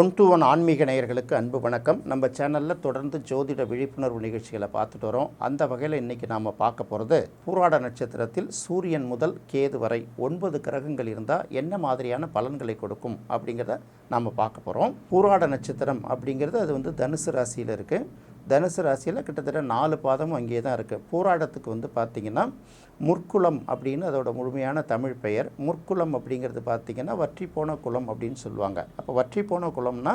One to one ஆன்மீக நேயர்களுக்கு அன்பு வணக்கம். நம்ம சேனலில் தொடர்ந்து ஜோதிட விழிப்புணர்வு நிகழ்ச்சிகளை பார்த்துட்டு வரோம். அந்த வகையில் இன்றைக்கி நாம் பார்க்க போகிறது பூராட நட்சத்திரத்தில் சூரியன் முதல் கேது வரை ஒன்பது கிரகங்கள் இருந்தால் என்ன மாதிரியான பலன்களை கொடுக்கும் அப்படிங்கிறத நாம் பார்க்க போகிறோம் பூராட நட்சத்திரம் அப்படிங்கிறது அது வந்து தனுசு ராசியில் இருக்குது தனுசு ராசியில் கிட்டத்தட்ட நாலு பாதமும் அங்கேயே தான் இருக்குது போராட்டத்துக்கு வந்து பார்த்திங்கன்னா முற்குளம் அப்படின்னு அதோட முழுமையான தமிழ் பெயர். முற்குளம் அப்படிங்கிறது பார்த்திங்கன்னா வற்றி போன குளம் அப்படின்னு சொல்லுவாங்க. அப்போ வற்றி போன குளம்னா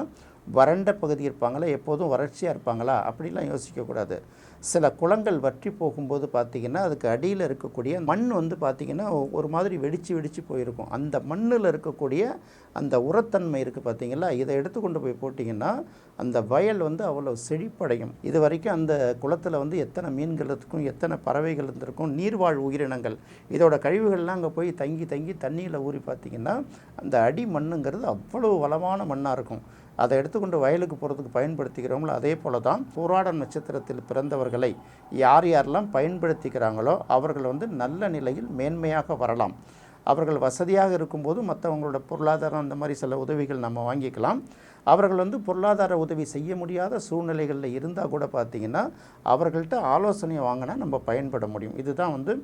வறண்ட பகுதி இருப்பாங்களா? எப்போதும் வறட்சியாக இருப்பாங்களா? அப்படிலாம் யோசிக்கக்கூடாது சில குளங்கள் வற்றி போகும்போது பார்த்திங்கன்னா அதுக்கு அடியில் இருக்கக்கூடிய மண் வந்து பார்த்திங்கன்னா ஒரு மாதிரி வெடித்து வெடித்து போயிருக்கும். அந்த மண்ணில் இருக்கக்கூடிய அந்த உரத்தன்மை இருக்குது பார்த்திங்களா? இதை எடுத்து கொண்டு போய் போட்டிங்கன்னா அந்த வயல் வந்து அவ்வளோ செழிப்படையும். இது வரைக்கும் அந்த குளத்தில் வந்து எத்தனை மீன்கள் இருக்கும் எத்தனை பறவைகள் இருந்திருக்கும் நீர்வாழ் உயிரினங்கள். இதோட கழிவுகள்லாம் அங்கே போய் தங்கி தங்கி தண்ணியில் ஊறி பார்த்திங்கன்னா அந்த அடி மண்ணுங்கிறது அவ்வளோ வளமான மண்ணாக இருக்கும். அதை எடுத்துக்கொண்டு வயலுக்கு போகிறதுக்கு பயன்படுத்திக்கிறோம்ல அதே போல தான் பூராட நட்சத்திரத்தில் பிறந்தவர் அவர்களை யார் யாரெல்லாம் பயன்படுத்திக்கிறாங்களோ அவர்கள் வந்து நல்ல நிலையில் மேன்மையாக வரலாம். அவர்கள் வசதியாக இருக்கும்போது மற்றவங்களோட பொருளாதாரம் அந்த மாதிரி சில உதவிகள் நம்ம வாங்கிக்கலாம். அவர்கள் வந்து பொருளாதார உதவி செய்ய முடியாத சூழ்நிலைகளில் இருந்தால் கூட பார்த்திங்கன்னா அவர்கள்ட்ட ஆலோசனை வாங்கினா நம்ம பயன்பட முடியும். இதுதான் வந்து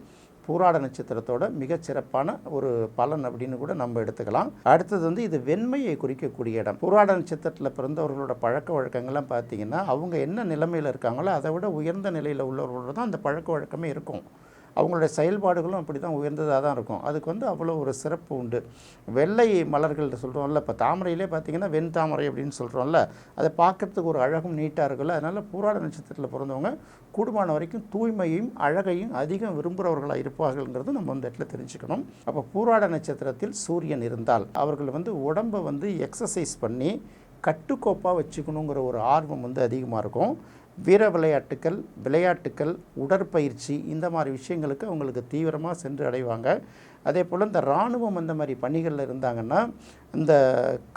பூராட நட்சத்திரத்தோட மிகச்சிறப்பான ஒரு பலன் அப்படின்னு கூட நம்ம எடுத்துக்கலாம். அடுத்தது வந்து இது வெண்மையை குறிக்கக்கூடிய இடம். பூராட நட்சத்திரத்தில் பிறந்தவர்களோட பழக்க வழக்கங்கள்லாம் பார்த்தீங்கன்னா அவங்க என்ன நிலைமையில் இருக்காங்களோ அதை விட உயர்ந்த நிலையில் உள்ளவர்களோட தான் அந்த பழக்க வழக்கமே இருக்கும். அவங்களுடைய செயல்பாடுகளும் அப்படி தான் உயர்ந்ததாக தான் இருக்கும். அதுக்கு வந்து அவ்வளோ ஒரு சிறப்பு உண்டு. வெள்ளை மலர்கள் சொல்கிறோம்ல இப்போ தாமரையிலே பார்த்தீங்கன்னா வெண் தாமரை அப்படின்னு சொல்கிறோம்ல அதை பார்க்குறதுக்கு ஒரு அழகும் நீட்டாக இருக்குல்ல. அதனால் பூராட நட்சத்திரத்தில் பிறந்தவங்க கூடுமான வரைக்கும் தூய்மையும் அழகையும் அதிகம் விரும்புகிறவர்களாக இருப்பார்கள்ங்கிறது நம்ம இந்த இடத்துல தெரிஞ்சுக்கணும். அப்போ பூராட நட்சத்திரத்தில் சூரியன் இருந்தால் அவர்கள் வந்து உடம்பை வந்து எக்ஸசைஸ் பண்ணி கட்டுக்கோப்பாக வச்சுக்கணுங்கிற ஒரு ஆர்வம் வந்து அதிகமாக இருக்கும். வீர விளையாட்டுக்கள் விளையாட்டுக்கள் உடற்பயிற்சி இந்த மாதிரி விஷயங்களுக்கு அவங்களுக்கு தீவிரமாக சென்று அடைவாங்க. அதே போல் இந்த இராணுவம் அந்த மாதிரி பணிகளில் இருந்தாங்கன்னா இந்த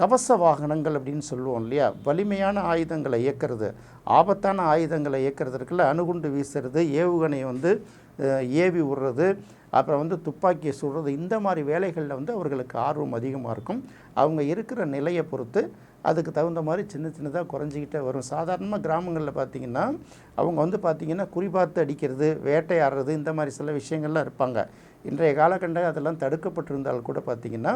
கவச வாகனங்கள் அப்படின்னு சொல்லுவோம் இல்லையா? வலிமையான ஆயுதங்களை இயக்கிறது. ஆபத்தான ஆயுதங்களை இயக்கிறது இருக்குல்ல? அணுகுண்டு வீசுறது ஏவுகணை வந்து ஏவி விடுறது அப்புறம் வந்து துப்பாக்கியை சுடுறது இந்த மாதிரி வேலைகளில் வந்து அவர்களுக்கு ஆர்வம் அதிகமாக இருக்கும். அவங்க இருக்கிற நிலையை பொறுத்து அதுக்கு தகுந்த மாதிரி சின்ன சின்னதாக குறைஞ்சிக்கிட்டே வரும். சாதாரணமாக கிராமங்களில் பார்த்திங்கன்னா அவங்க வந்து பார்த்திங்கன்னா குறிபார்த்து அடிக்கிறது வேட்டையாடுறது இந்த மாதிரி சில விஷயங்கள்லாம் இருப்பாங்க. இன்றைய காலகண்ட அதெல்லாம் தடுக்கப்பட்டிருந்தால் கூட பார்த்திங்கன்னா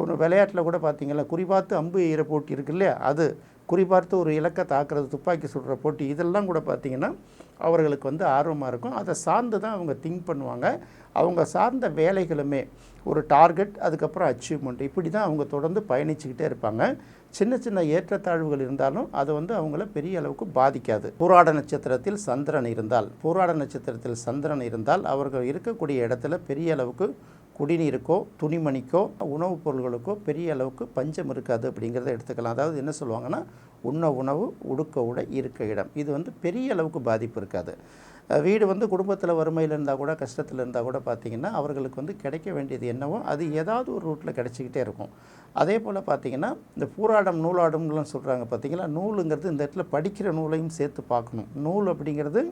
ஒரு விளையாட்டில் கூட பார்த்திங்கன்னா குறிபார்த்து அம்பு ஈர போட்டி இருக்கு இல்லையா? அது குறிபார்த்து ஒரு இலக்கை தாக்குறது துப்பாக்கி சுடுற போட்டி இதெல்லாம் கூட பார்த்திங்கன்னா அவர்களுக்கு வந்து ஆர்வமாக இருக்கும். அதை சார்ந்து தான் அவங்க திங்க் பண்ணுவாங்க. அவங்க சார்ந்த வேலைகளுமே ஒரு டார்கெட் அதுக்கப்புறம் அச்சீவ்மெண்ட் இப்படி தான் அவங்க தொடர்ந்து பயணிச்சுக்கிட்டே இருப்பாங்க. சின்ன சின்ன ஏற்றத்தாழ்வுகள் இருந்தாலும் அது வந்து அவங்கள பெரிய அளவுக்கு பாதிக்காது. பூராட நட்சத்திரத்தில் சந்திரன் இருந்தால் பூராட நட்சத்திரத்தில் சந்திரன் இருந்தால் அவர்கள் இருக்கக்கூடிய இடத்துல பெரிய அளவுக்கு குடிநீருக்கோ துணிமணிக்கோ உணவுப் பொருள்களுக்கோ பெரிய அளவுக்கு பஞ்சம் இருக்காது அப்படிங்கிறத எடுத்துக்கலாம். அதாவது என்ன சொல்லுவாங்கன்னா உண்ண உணவு உடுக்க உடை இருக்க இடம். இது வந்து பெரிய அளவுக்கு பாதிப்பு இருக்காது. வீடு வந்து குடும்பத்தில் வறுமையில் இருந்தால் கூட கஷ்டத்தில் இருந்தால் கூட பார்த்திங்கன்னா அவர்களுக்கு வந்து கிடைக்க வேண்டியது என்னவோ அது ஏதாவது ஒரு ரூட்டில் கிடைச்சிக்கிட்டே இருக்கும். அதே போல் பார்த்திங்கன்னா இந்த பூராடம் நூலாடம்லாம் சொல்கிறாங்க பார்த்திங்களா நூலுங்கிறது இந்த இடத்துல படிக்கிற நூலையும் சேர்த்து பார்க்கணும். நூல் அப்படிங்கிறது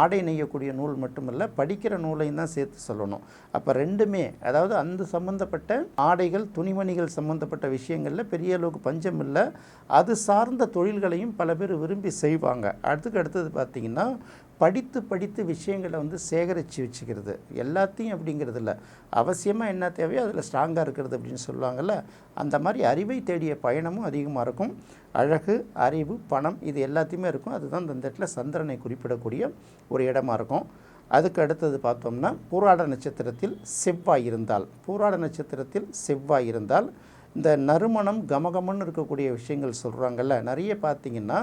ஆடை நெய்யக்கூடிய நூல் மட்டுமல்ல படிக்கிற நூலையும் தான் சேர்த்து சொல்லணும். அப்போ ரெண்டுமே அதாவது அந்த சம்மந்தப்பட்ட ஆடைகள் துணிமணிகள் சம்மந்தப்பட்ட விஷயங்களில் பெரிய அளவுக்கு பஞ்சம் இல்லை. அது சார்ந்த தொழில்களையும் பல பேர் விரும்பி செய்வாங்க. அடுத்துக்கு அடுத்தது பார்த்திங்கன்னா படித்து படித்து விஷயங்களை வந்து சேகரித்து வச்சுக்கிறது. எல்லாத்தையும் அப்படிங்கிறது இல்லை. அவசியமாக என்ன தேவையோ அதில் ஸ்ட்ராங்காக இருக்கிறது அப்படின்னு சொல்லுவாங்கள்ல அந்த மாதிரி அறிவை தேடிய பயணமும் அதிகமாக இருக்கும். அழகு அறிவு பணம் இது எல்லாத்தையுமே இருக்கும். அதுதான் இந்த இடத்துல சந்திரனை குறிப்பிடக்கூடிய ஒரு இடமா இருக்கும். அதுக்கு அடுத்தது பார்த்தோம்னா பூராட நட்சத்திரத்தில் செவ்வாய் இருந்தால் பூராட நட்சத்திரத்தில் செவ்வாய் இருந்தால் இந்த நறுமணம் கமகமன்னு இருக்கக்கூடிய விஷயங்கள் சொல்கிறாங்கல்ல நிறைய பார்த்திங்கன்னா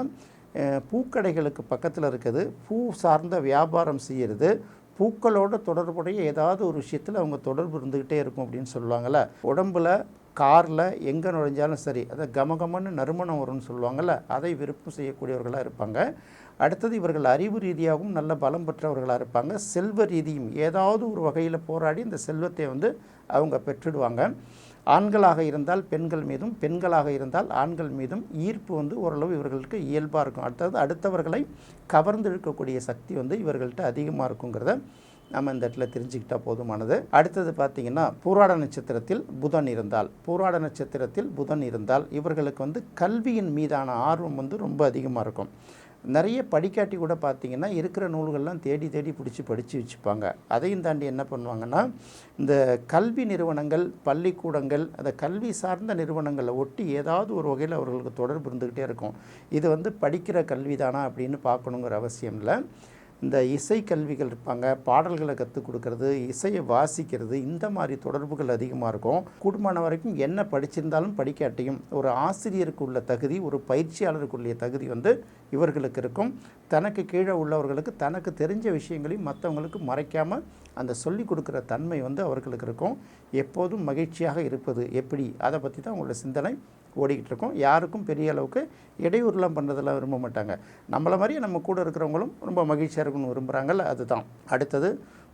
பூக்கடைகளுக்கு பக்கத்தில் இருக்குது. பூ சார்ந்த வியாபாரம் செய்கிறது பூக்களோட தொடர்புடைய ஏதாவது ஒரு விஷயத்தில் அவங்க தொடர்பு இருந்துக்கிட்டே இருக்கும் அப்படின்னு சொல்லுவாங்கள்ல உடம்பில் காரில் எங்கே நுழைஞ்சாலும் சரி அதை கமகமன்னு நறுமணம் வரும்னு சொல்லுவாங்கள்ல அதை விருப்பம் செய்யக்கூடியவர்களாக இருப்பாங்க. அடுத்தது இவர்கள் அறிவு ரீதியாகவும் நல்ல பலம் பெற்றவர்களாக இருப்பாங்க. செல்வ ரீதியும் ஏதாவது ஒரு வகையில் போராடி இந்த செல்வத்தை வந்து அவங்க பெற்றுடுவாங்க. ஆண்களாக இருந்தால் பெண்கள் மீதும் பெண்களாக இருந்தால் ஆண்கள் மீதும் ஈர்ப்பு வந்து ஓரளவு இவர்களுக்கு இயல்பாக இருக்கும். அடுத்தது அடுத்தவர்களை கவர்ந்து இழுக்கக்கூடிய சக்தி வந்து இவர்கள்ட்ட அதிகமாக இருக்குங்கிறத நம்ம இந்த இடத்துல தெரிஞ்சுக்கிட்டால் போதுமானது. அடுத்தது பார்த்தீங்கன்னா பூராட நட்சத்திரத்தில் புதன் இருந்தால் பூராட நட்சத்திரத்தில் புதன் இருந்தால் இவர்களுக்கு வந்து கல்வியின் மீதான ஆர்வம் வந்து ரொம்ப அதிகமாக இருக்கும். நிறைய படிக்காட்டி கூட பார்த்தீங்கன்னா இருக்கிற நூல்கள்லாம் தேடி தேடி பிடிச்சி படித்து வச்சுப்பாங்க. அதையும் தாண்டி என்ன பண்ணுவாங்கன்னா இந்த கல்வி நிறுவனங்கள் பள்ளிக்கூடங்கள் அந்த கல்வி சார்ந்த நிறுவனங்களை ஒட்டி ஏதாவது ஒரு வகையில் அவர்களுக்கு தொடர்பு இருந்துக்கிட்டே இருக்கும். இது வந்து படிக்கிற கல்வி தானா அப்படின்னு பார்க்கணுங்கிற அவசியம் இல்லை. இந்த இசை கல்விகள் இருப்பாங்க பாடல்களை கற்றுக் கொடுக்கறது இசையை வாசிக்கிறது இந்த மாதிரி தொடர்புகள் அதிகமாக இருக்கும். கூடுமான வரைக்கும் என்ன படிச்சிருந்தாலும் படிக்காட்டியும் ஒரு ஆசிரியருக்கு உள்ள தகுதி ஒரு பயிற்சியாளருக்குள்ள தகுதி வந்து இவர்களுக்கு இருக்கும். தனக்கு கீழே உள்ளவர்களுக்கு தனக்கு தெரிஞ்ச விஷயங்களையும் மற்றவங்களுக்கு மறைக்காமல் அந்த சொல்லிக் கொடுக்குற தன்மை வந்து அவர்களுக்கு இருக்கும். எப்போதும் மகிழ்ச்சியாக இருப்பது எப்படி? அதை பற்றி தான் அவங்களோட சிந்தனை. ஓடிக்கிட்டு இருக்கோம் யாருக்கும் பெரிய அளவுக்கு இடையூறுலாம் பண்ணுறதெல்லாம் விரும்ப மாட்டாங்க. நம்மளை மாதிரியே நம்ம கூட இருக்கிறவங்களும் ரொம்ப மகிழ்ச்சியாக இருக்கணும்னு விரும்புகிறாங்கல்ல அதுதான். அடுத்தது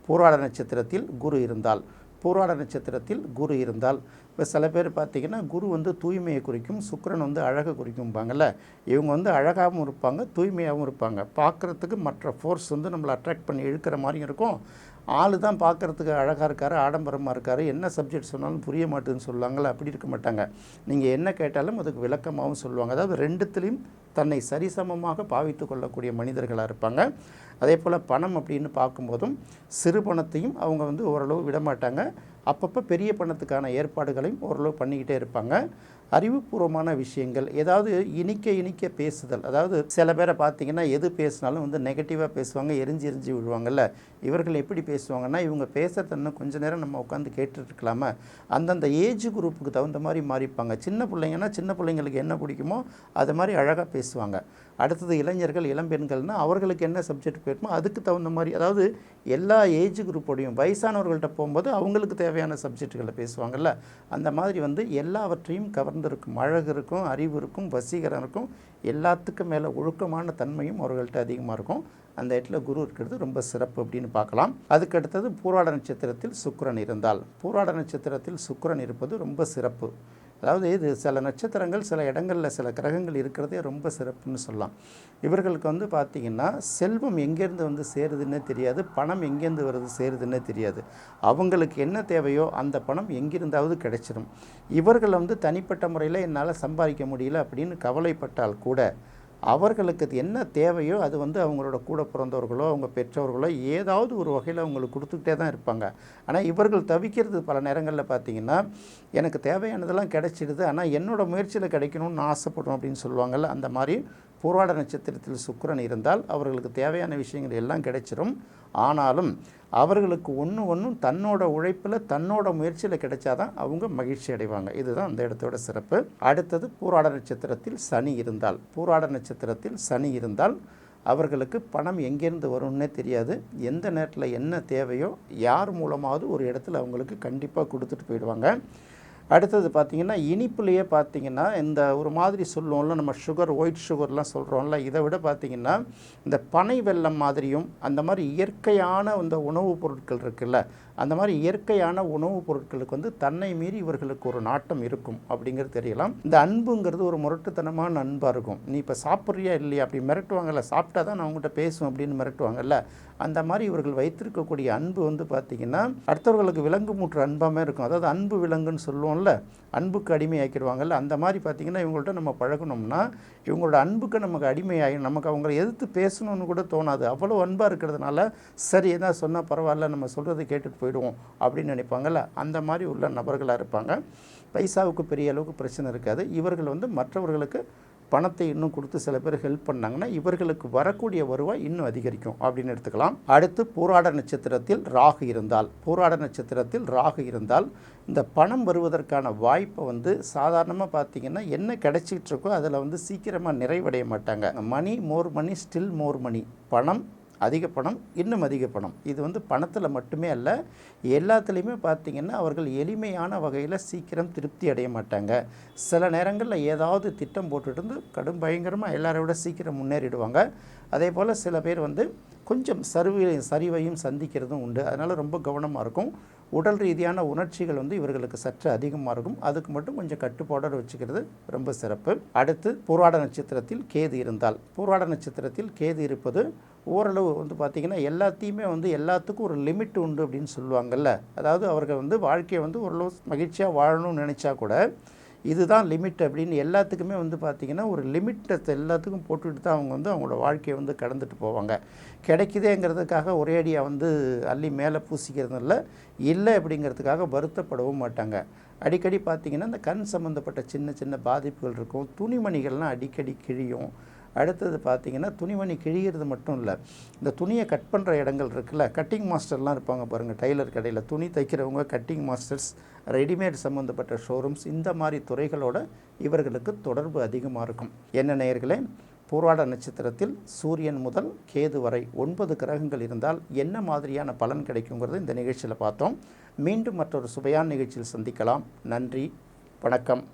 பூராட நட்சத்திரத்தில் குரு இருந்தால். பூராட நட்சத்திரத்தில் குரு இருந்தால். இப்போ சில பேர் பார்த்திங்கன்னா குரு வந்து தூய்மையை குறிக்கும் சுக்கிரன் வந்து அழகை குறிக்கும்பாங்கல்ல இவங்க வந்து அழகாகவும் இருப்பாங்க தூய்மையாகவும் இருப்பாங்க. பார்க்குறதுக்கு மற்ற ஃபோர்ஸ் வந்து நம்மளை அட்ராக்ட் பண்ணி இழுக்கிற மாதிரியும் இருக்கும். ஆள் தான் பார்க்குறதுக்கு அழகாக இருக்கார் ஆடம்பரமாக இருக்கார். என்ன சப்ஜெக்ட் சொன்னாலும் புரிய மாட்டேன்னு சொல்லுவாங்களே அப்படி இருக்க மாட்டாங்க. நீங்கள் என்ன கேட்டாலும் அதுக்கு விளக்கமாகவும் சொல்லுவாங்க. அதாவது ரெண்டுத்துலேயும் தன்னை சரிசமமாக பாவித்து கொள்ளக்கூடிய மனிதர்களாக இருப்பாங்க. அதே போல் பணம் அப்படின்னு பார்க்கும்போதும் சிறு பணத்தையும் அவங்க வந்து ஓரளவு விடமாட்டாங்க. அப்பப்போ பெரிய பணத்துக்கான ஏற்பாடுகளையும் ஓரளவு பண்ணிக்கிட்டே இருப்பாங்க. அறிவுபூர்வமான விஷயங்கள் ஏதாவது இனிக்க இனிக்க பேசுதல் அதாவது சில பேரை பார்த்தீங்கன்னா எது பேசினாலும் வந்து நெகட்டிவாக பேசுவாங்க எரிஞ்சு எரிஞ்சு விழுவாங்கல்ல. இவர்கள் எப்படி பேசுவாங்கன்னா இவங்க பேசுறது இன்னும் கொஞ்ச நேரம் நம்ம உட்காந்து கேட்டுட்டு அந்தந்த ஏஜ் குரூப்புக்கு தகுந்த மாதிரி மாறிப்பாங்க. சின்ன பிள்ளைங்கன்னா சின்ன பிள்ளைங்களுக்கு என்ன பிடிக்குமோ அது மாதிரி அழகாக பேசுவாங்க. அடுத்தது இளைஞர்கள் இளம்பெண்கள்னால் அவர்களுக்கு என்ன சப்ஜெக்ட் போயிருமோ அதுக்கு தகுந்த மாதிரி அதாவது எல்லா ஏஜ் குரூப்போடையும் வயசானவர்கள்ட்ட போகும்போது அவங்களுக்கு தேவையான சப்ஜெக்டுகளை பேசுவாங்கள்ல அந்த மாதிரி வந்து எல்லாவற்றையும் கவர்ந்திருக்கும். அழகு இருக்கும் அறிவு இருக்கும் வசீகரம் இருக்கும். எல்லாத்துக்கும் மேலே ஒழுக்கமான தன்மையும் அவர்கள்ட்ட அதிகமாக இருக்கும். அந்த இடத்துல குரு இருக்கிறது ரொம்ப சிறப்பு அப்படின்னு பார்க்கலாம். அதுக்கு அடுத்தது பூராட நட்சத்திரத்தில் சுக்கரன் இருந்தால். பூராட நட்சத்திரத்தில் சுக்கரன் இருப்பது ரொம்ப சிறப்பு. அதாவது இது சில நட்சத்திரங்கள் சில இடங்களில் சில கிரகங்கள் இருக்கிறதே ரொம்ப சிறப்புன்னு சொல்லலாம். இவர்களுக்கு வந்து பார்த்திங்கன்னா செல்வம் எங்கேருந்து வந்து சேருதுன்னே தெரியாது பணம் எங்கேருந்து வருது சேருதுன்னே தெரியாது. அவங்களுக்கு என்ன தேவையோ அந்த பணம் எங்கிருந்தாவது கிடைச்சிடும் இவர்கள் வந்து தனிப்பட்ட முறையில் என்னால் சம்பாதிக்க முடியல அப்படின்னு கவலைப்பட்டால் கூட அவர்களுக்கு அது என்ன தேவையோ அது வந்து அவங்களோட கூட பிறந்தவர்களோ அவங்க பெற்றோர்களோ ஏதாவது ஒரு வகையில் அவங்களுக்கு கொடுத்துக்கிட்டே தான் இருப்பாங்க. ஆனால் இவர்கள் தவிக்கிறது பல நேரங்களில் பார்த்தீங்கன்னா எனக்கு தேவையானதெல்லாம் கிடைச்சிடுது ஆனால் என்னோடய முயற்சியில் கிடைக்கணும்னு ஆசைப்படும் அப்படின்னு சொல்லுவாங்கள்ல அந்த மாதிரி பூர்வாட நட்சத்திரத்தில் சுக்கரன் இருந்தால் அவர்களுக்கு தேவையான விஷயங்கள் எல்லாம் கிடைச்சிரும். ஆனாலும் அவர்களுக்கு ஒன்று ஒன்றும் தன்னோட உழைப்பில் தன்னோட முயற்சியில் கிடைச்சாதான் அவங்க மகிழ்ச்சி அடைவாங்க. இதுதான் அந்த இடத்தோட சிறப்பு. அடுத்தது பூராட நட்சத்திரத்தில் சனி இருந்தால். பூராட நட்சத்திரத்தில் சனி இருந்தால் அவர்களுக்கு பணம் எங்கேருந்து வரும்னே தெரியாது. எந்த நேரத்தில் என்ன தேவையோ யார் மூலமாவது ஒரு இடத்துல அவங்களுக்கு கண்டிப்பாக கொடுத்துட்டு போயிடுவாங்க. அடுத்தது பார்த்திங்கன்னா இனிப்புலேயே பார்த்திங்கன்னா இந்த ஒரு மாதிரி சொல்லுவோம்ல நம்ம சுகர் ஒயிட் சுகர்லாம் சொல்கிறோம்ல இதை விட பார்த்திங்கன்னா இந்த பனை வெள்ளம் மாதிரியும் அந்த மாதிரி இயற்கையான இந்த உணவுப் பொருட்கள் இருக்குல்ல அந்த மாதிரி இயற்கையான உணவுப் பொருட்களுக்கு வந்து தன்னை மீறி இவர்களுக்கு ஒரு நாட்டம் இருக்கும் அப்படிங்கிறது தெரியலாம். இந்த அன்புங்கிறது ஒரு முரட்டுத்தனமான அன்பாக இருக்கும். நீ இப்போ சாப்பிட்றியா இல்லையா? அப்படி மிரட்டுவாங்கல்ல. சாப்பிட்டா தான் நான் உங்கள்கிட்ட பேசும் அப்படின்னு மிரட்டுவாங்கல்ல. அந்த மாதிரி இவர்கள் வைத்திருக்கக்கூடிய அன்பு வந்து பார்த்திங்கன்னா அடுத்தவர்களுக்கு விலங்கு மூற்று அன்பாமே இருக்கும். அதாவது அன்பு விலங்குன்னு சொல்லுவோம்ல. அன்புக்கு அடிமையாக்கிடுவாங்கல்ல அந்த மாதிரி பார்த்திங்கன்னா இவங்கள்ட்ட நம்ம பழகணும்னா இவங்களோட அன்புக்கு நமக்கு அடிமையாகி நமக்கு அவங்கள எதிர்த்து பேசணும்னு கூட தோணாது. அவ்வளோ அன்பாக இருக்கிறதுனால சரி எதா சொன்னால் பரவாயில்ல நம்ம சொல்கிறத கேட்டுட்டு போயிடுவோம் அப்படின்னு நினைப்பாங்கல்ல. அந்த மாதிரி உள்ள நபர்களாக இருப்பாங்க. பைசாவுக்கு பெரிய அளவுக்கு பிரச்சனை இருக்காது. இவர்கள் வந்து மற்றவர்களுக்கு பணத்தை இன்னும் கொடுத்து சில பேர் ஹெல்ப் பண்ணாங்கன்னா இவர்களுக்கு வரக்கூடிய வருவாய் இன்னும் அதிகரிக்கும் அப்படின்னு எடுத்துக்கலாம். அடுத்து போராட நட்சத்திரத்தில் ராகு இருந்தால். போராட நட்சத்திரத்தில் ராகு இருந்தால் இந்த பணம் வருவதற்கான வாய்ப்பை வந்து சாதாரணமாக பார்த்தீங்கன்னா என்ன கிடைச்சிட்டு இருக்கோ அதில் வந்து சீக்கிரமாக நிறைவடைய மாட்டாங்க. Money more money still more money. பணம் அதிக பணம் இன்னும் அதிக பணம். இது வந்து பணத்தில் மட்டுமே அல்ல எல்லாத்துலேயுமே பார்த்திங்கன்னா அவர்கள் எளிமையான வகையில் சீக்கிரம் திருப்தி அடைய மாட்டாங்க. சில நேரங்களில் ஏதாவது திட்டம் போட்டுட்டு இருந்து கடும் பயங்கரமாக எல்லாரை விட சீக்கிரம் முன்னேறிடுவாங்க. அதே போல் சில பேர் வந்து கொஞ்சம் சரிவை சரிவையும் சந்திக்கிறதும் உண்டு. அதனால் ரொம்ப கவனமாக இருக்கும். உடல் ரீதியான உணர்ச்சிகள் வந்து இவர்களுக்கு சற்று அதிகமாக இருக்கும். அதுக்கு மட்டும் கொஞ்சம் கட்டுப்பாடோடு வச்சுக்கிறது ரொம்ப சிறப்பு. அடுத்து பூர்வாட நட்சத்திரத்தில் கேது இருந்தால். பூர்வாட நட்சத்திரத்தில் கேது இருப்பது ஓரளவு வந்து பார்த்திங்கன்னா எல்லாத்தையுமே வந்து எல்லாத்துக்கும் ஒரு லிமிட் உண்டு அப்படின்னு சொல்லுவாங்கள்ல அதாவது அவர்கள் வந்து வாழ்க்கையை வந்து ஓரளவு மகிழ்ச்சியாக வாழணும்னு நினச்சா கூட இதுதான் லிமிட் அப்படின்னு எல்லாத்துக்குமே வந்து பார்த்திங்கன்னா ஒரு லிமிட்டை எல்லாத்துக்கும் போட்டுட்டு தான் அவங்க வந்து அவங்களோட வாழ்க்கையை வந்து கடந்துட்டு போவாங்க. கிடைக்குதேங்கிறதுக்காக ஒரேடியாக வந்து அள்ளி மேலே பூசிக்கிறது இல்லை இல்லை அப்படிங்கிறதுக்காக வருத்தப்படவும் மாட்டாங்க. அடிக்கடி பார்த்திங்கன்னா இந்த கண் சம்மந்தப்பட்ட சின்ன சின்ன பாதிப்புகள் இருக்கும். துணிமணிகள்லாம் அடிக்கடி கிழியும். அடுத்தது பார்த்தீங்கன்னா துணிமணி கிழிகிறது மட்டும் இல்லை. இந்த துணியை கட் பண்ணுற இடங்கள் இருக்குல்ல கட்டிங் மாஸ்டர்லாம் இருப்பாங்க பாருங்கள் டைலர் கடையில். துணி தைக்கிறவங்க கட்டிங் மாஸ்டர்ஸ் ரெடிமேட் சம்மந்தப்பட்ட ஷோரூம்ஸ் இந்த மாதிரி துறைகளோட இவர்களுக்கு தொடர்பு அதிகமாக இருக்கும். என்ன நேயர்களே பூர்வாட நட்சத்திரத்தில் சூரியன் முதல் கேது வரை ஒன்பது கிரகங்கள் இருந்தால் என்ன மாதிரியான பலன் கிடைக்குங்கிறது இந்த நிகழ்ச்சியில் பார்த்தோம். மீண்டும் மற்றொரு சுவையான நிகழ்ச்சியில் சந்திக்கலாம். நன்றி வணக்கம்.